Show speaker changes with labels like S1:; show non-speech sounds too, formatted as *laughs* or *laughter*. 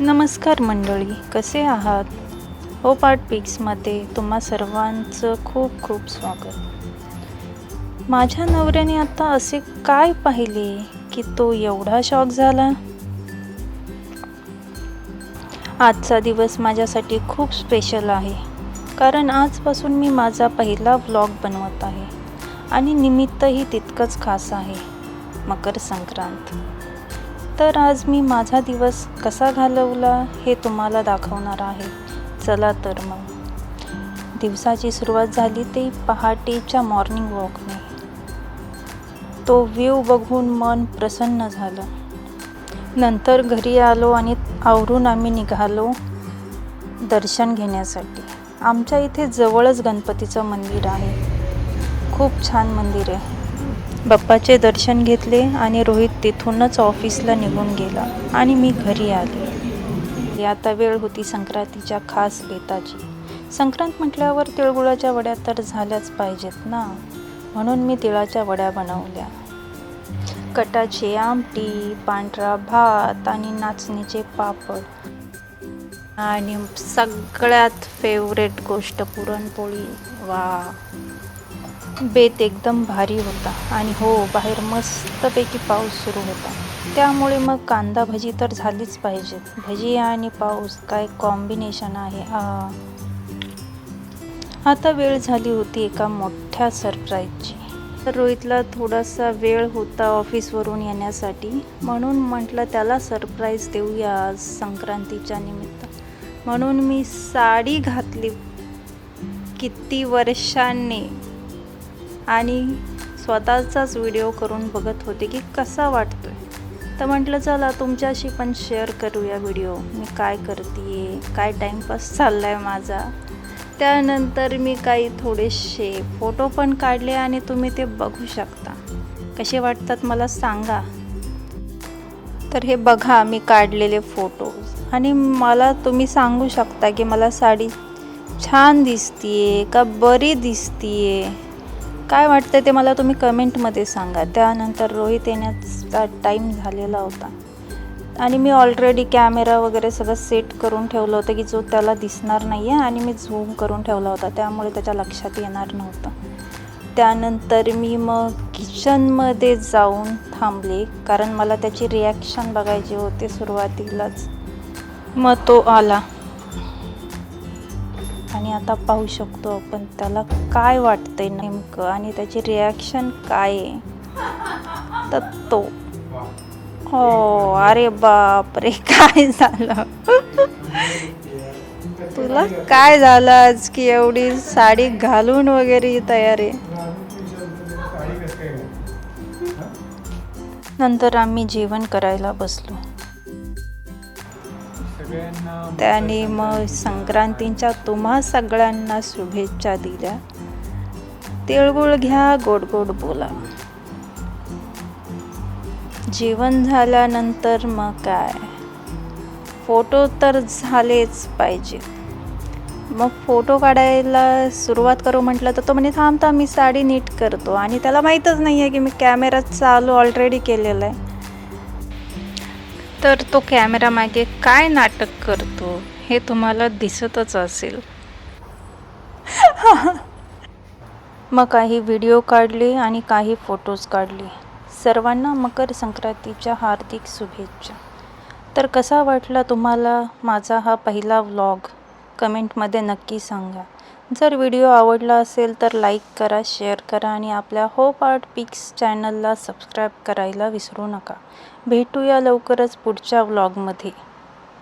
S1: नमस्कार मंडळी कसे आहात? हो पार्ट पिक्समध्ये तुम्हा सर्वांचं खूप खूप स्वागत. माझ्या नवऱ्याने आता असे काय पाहिले की तो एवढा शॉक झाला? आजचा दिवस माझ्यासाठी खूप स्पेशल आहे कारण आजपासून मी माझा पहिला व्लॉग बनवत आहे आणि निमित्तही तितकंच खास आहे मकर संक्रांत. तर आज मी माझा दिवस कसा घालवला हे तुम्हाला दाखवणार आहे. चला तर मग. दिवसाची सुरुवात झाली ते पहाटेच्या मॉर्निंग वॉकने तो व्ह्यू बघून मन प्रसन्न झालं. नंतर घरी आलो आणि आवरून आम्ही निघालो दर्शन घेण्यासाठी. आमच्या इथे जवळच गणपतीचं मंदिर आहे. खूप छान मंदिर आहे. बाप्पाचे दर्शन घेतले आणि रोहित तिथूनच ऑफिसला निघून गेला आणि मी घरी आले. आता वेळ होती संक्रांतीच्या खास बेताची. संक्रांत म्हटल्यावर तिळगुळाच्या वड्या तर झाल्याच पाहिजेत ना? म्हणून मी तिळाच्या वड्या बनवल्या. कटाची आमटी पांढरा भात आणि नाचणीचे पापड. आणि सगळ्यात फेवरेट गोष्ट पुरणपोळी. वा! बेत एकदम भारी होता आणि हो बाहेर मस्तपैकी पाऊस सुरू होता. त्यामुळे मग कांदा भजी तर झालीच पाहिजेत भजी आणि पाऊस काय कॉम्बिनेशन आहे? आता वेळ झाली होती एका मोठ्या सरप्राईजची तर रोहितला थोडासा वेळ होता ऑफिसवरून येण्यासाठी. म्हणून म्हटलं त्याला सरप्राईज देऊया आज संक्रांतीच्या निमित्त. म्हणून मी साडी घातली किती वर्षांनी. आणि स्वतःचाच व्हिडिओ करून बघत होते की कसा वाटतो आहे तर म्हटलं चला तुमच्याशी पण शेअर करूया व्हिडिओ मी काय करते काय टाईमपास चालला आहे माझा? त्यानंतर मी काही थोडेसे फोटो पण काढले आणि तुम्ही ते बघू शकता. कसे वाटतात मला सांगा. तर हे बघा मी काढलेले फोटोज आणि मला तुम्ही सांगू शकता की मला साडी छान दिसतीये का बरी दिसतीये? काय वाटतं ते मला तुम्ही कमेंटमध्ये सांगा. त्यानंतर रोहित येण्याचा टाईम झालेला होता. आणि मी ऑलरेडी कॅमेरा वगैरे सगळं सेट करून ठेवलं होतं की जो त्याला दिसणार नाही आहे आणि मी झूम करून ठेवला होता. त्यामुळे त्याच्या लक्षात येणार नव्हतं. त्यानंतर मी मग किचनमध्ये जाऊन थांबले. कारण मला त्याची रिॲक्शन बघायची होती सुरुवातीलाच. मग तो आला. आणि आता पाहू शकतो आपण त्याला काय वाटतंय नेमकं आणि त्याची रिॲक्शन काय आहे. तर तो. हो अरे बाप रे काय झालं? तुला काय झालं आज की एवढी साडी घालून वगैरे तयार आहे? नंतर आम्ही जेवण करायला बसलो. त्याने मग संक्रांतीच्या तुम्हा सगळ्यांना शुभेच्छा दिल्या. तिळगुळ घ्या गोड गोड बोला. जेवण झाल्यानंतर मग काय? फोटो तर झालेच पाहिजे. मग फोटो काढायला सुरुवात करू म्हटलं तर तो म्हणे थांब थांब मी साडी नीट करतो. आणि त्याला माहीतच नाही आहे की मी कॅमेरा चालू ऑलरेडी केलेला आहे. तर तो कॅमेरा मागे काय नाटक करतो हे तुम्हाला दिसतच असेल. *laughs* मग काही व्हिडिओ काढले आणि काही फोटोज काढले. सर्वांना मकर संक्रांतीच्या हार्दिक शुभेच्छा. तर कसा वाटला तुम्हाला माझा हा पहिला व्लॉग कमेंटमध्ये नक्की सांगा. जर व्हिडिओ आवडला असेल तर लाईक करा शेअर करा आणि आपल्या होप आर्ट पिक्स चॅनलला सबस्क्राईब करायला विसरू नका. भेटूया लवकरच पुढच्या व्लॉगमध्ये.